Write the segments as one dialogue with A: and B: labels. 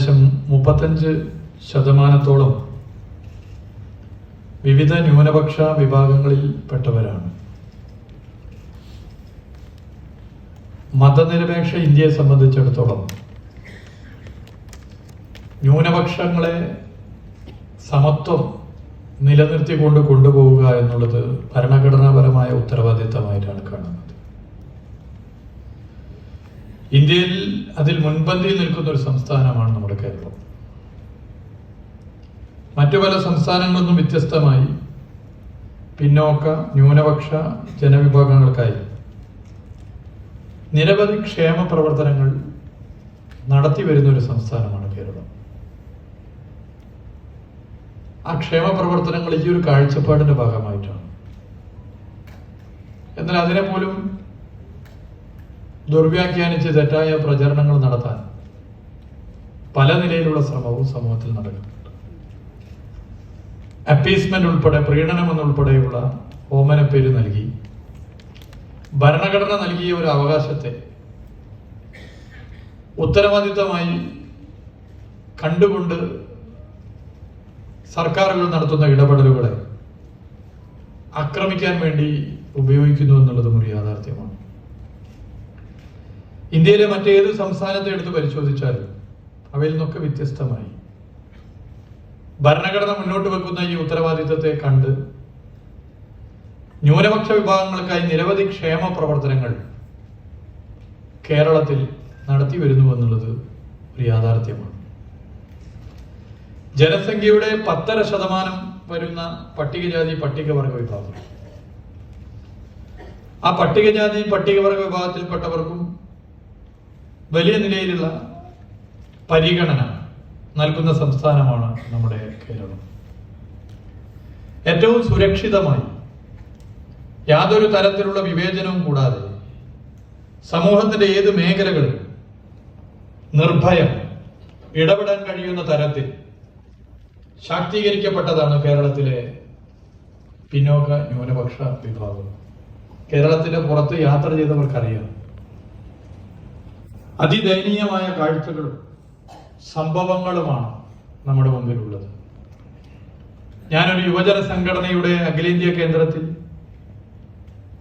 A: ഏകദേശം മുപ്പത്തഞ്ച് ശതമാനത്തോളം വിവിധ ന്യൂനപക്ഷ വിഭാഗങ്ങളിൽ പെട്ടവരാണ്. മതനിരപേക്ഷ ഇന്ത്യയെ സംബന്ധിച്ചിടത്തോളം ന്യൂനപക്ഷങ്ങളെ സമത്വം നിലനിർത്തിക്കൊണ്ട് കൊണ്ടുപോവുക എന്നുള്ളത് ഭരണഘടനാപരമായ ഉത്തരവാദിത്തമായിട്ടാണ് കാണുന്നത്. ഇന്ത്യയിൽ അതിൽ മുൻപന്തിയിൽ നിൽക്കുന്ന ഒരു സംസ്ഥാനമാണ് നമ്മുടെ കേരളം. മറ്റു പല സംസ്ഥാനങ്ങളൊന്നും വ്യത്യസ്തമായി പിന്നോക്ക ന്യൂനപക്ഷ ജനവിഭാഗങ്ങൾക്കായി നിരവധി ക്ഷേമ പ്രവർത്തനങ്ങൾ നടത്തി വരുന്ന ഒരു സംസ്ഥാനമാണ് കേരളം. ആ ക്ഷേമ പ്രവർത്തനങ്ങൾ ഈ ഒരു കാഴ്ചപ്പാടിന്റെ ഭാഗമായിട്ടാണ്. എന്നാൽ അതിനെ പോലും ദുർവ്യാഖ്യാനിച്ച് തെറ്റായ പ്രചരണങ്ങൾ നടത്താൻ പല നിലയിലുള്ള ശ്രമവും സമൂഹത്തിൽ നടക്കുന്നുണ്ട്. അപ്പീസ്മെന്റ് ഉൾപ്പെടെ പ്രീണനം എന്നുൾപ്പെടെയുള്ള ഓമന പേര് നൽകി ഭരണഘടന നൽകിയ ഒരു അവകാശത്തെ ഉത്തരവാദിത്തമായി കണ്ടുകൊണ്ട് സർക്കാരുകൾ നടത്തുന്ന ഇടപെടലുകളെ ആക്രമിക്കാൻ വേണ്ടി ഉപയോഗിക്കുന്നു എന്നുള്ളതും ഒരു യാഥാർത്ഥ്യമാണ്. ഇന്ത്യയിലെ മറ്റേത് സംസ്ഥാനത്തെ എടുത്ത് പരിശോധിച്ചാൽ അവയിൽ നിന്നൊക്കെ വ്യത്യസ്തമായി. ഭരണഘടന മുന്നോട്ട് വെക്കുന്ന ഈ ഉത്തരവാദിത്തത്തെ കണ്ട് ന്യൂനപക്ഷ വിഭാഗങ്ങൾക്കായി നിരവധി ക്ഷേമ പ്രവർത്തനങ്ങൾ കേരളത്തിൽ നടത്തി വരുന്നു എന്നുള്ളത് ഒരു യാഥാർത്ഥ്യമാണ്. ജനസംഖ്യയുടെ പത്തര ശതമാനം വരുന്ന പട്ടികജാതി പട്ടികവർഗ വിഭാഗം. ആ പട്ടികജാതി പട്ടികവർഗ വിഭാഗത്തിൽപ്പെട്ടവർക്കും വലിയ നിലയിലുള്ള പരിഗണന നൽകുന്ന സംസ്ഥാനമാണ് നമ്മുടെ കേരളം. ഏറ്റവും സുരക്ഷിതമായി യാതൊരു തരത്തിലുള്ള വിവേചനവും കൂടാതെ സമൂഹത്തിന്റെ ഏത് മേഖലകളിൽ നിർഭയം ഇടപെടാൻ കഴിയുന്ന തരത്തിൽ ശാക്തീകരിക്കപ്പെട്ടതാണ് കേരളത്തിലെ പിന്നോക്ക ന്യൂനപക്ഷ വിഭാഗം. കേരളത്തിന്റെ പുറത്ത് യാത്ര ചെയ്തവർക്കറിയാം. അതിദയനീയമായ കാഴ്ചകളും സംഭവങ്ങളുമാണ് നമ്മുടെ മുമ്പിലുള്ളത്. ഞാനൊരു യുവജന സംഘടനയുടെ അഖിലേന്ത്യാ കേന്ദ്രത്തിൽ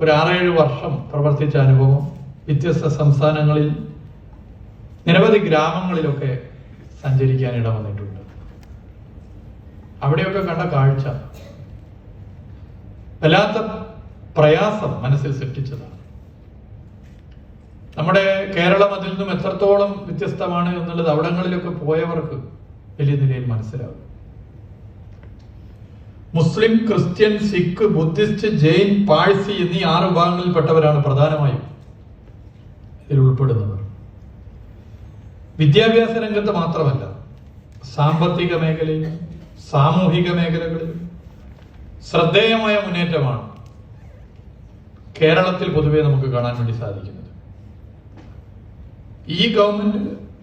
A: ഒരു ആറേഴ് വർഷം പ്രവർത്തിച്ച അനുഭവം വ്യത്യസ്ത സംസ്ഥാനങ്ങളിൽ നിരവധി ഗ്രാമങ്ങളിലൊക്കെ സഞ്ചരിക്കാൻ ഇട വന്നിട്ടുണ്ട്. അവിടെയൊക്കെ കണ്ട കാഴ്ച വല്ലാത്ത പ്രയാസം മനസ്സിൽ സൃഷ്ടിച്ചതാണ്. നമ്മുടെ കേരളം അതിൽ നിന്നും എത്രത്തോളം വ്യത്യസ്തമാണ് എന്നുള്ളത് അവിടങ്ങളിലൊക്കെ പോയവർക്ക് വലിയ നിലയിൽ മനസ്സിലാവും. Muslim Christian Sikh Buddhist Jain Parsi എന്നീ ആറ് വിഭാഗങ്ങളിൽപ്പെട്ടവരാണ് പ്രധാനമായും ഇതിൽ ഉൾപ്പെടുന്നവർ. വിദ്യാഭ്യാസ രംഗത്ത് മാത്രമല്ല സാമ്പത്തിക മേഖലയിൽ സാമൂഹിക മേഖലകളിൽ ശ്രദ്ധേയമായ മുന്നേറ്റമാണ് കേരളത്തിൽ പൊതുവെ നമുക്ക് കാണാൻ വേണ്ടി സാധിക്കുന്നത്. ഈ ഗവൺമെന്റ്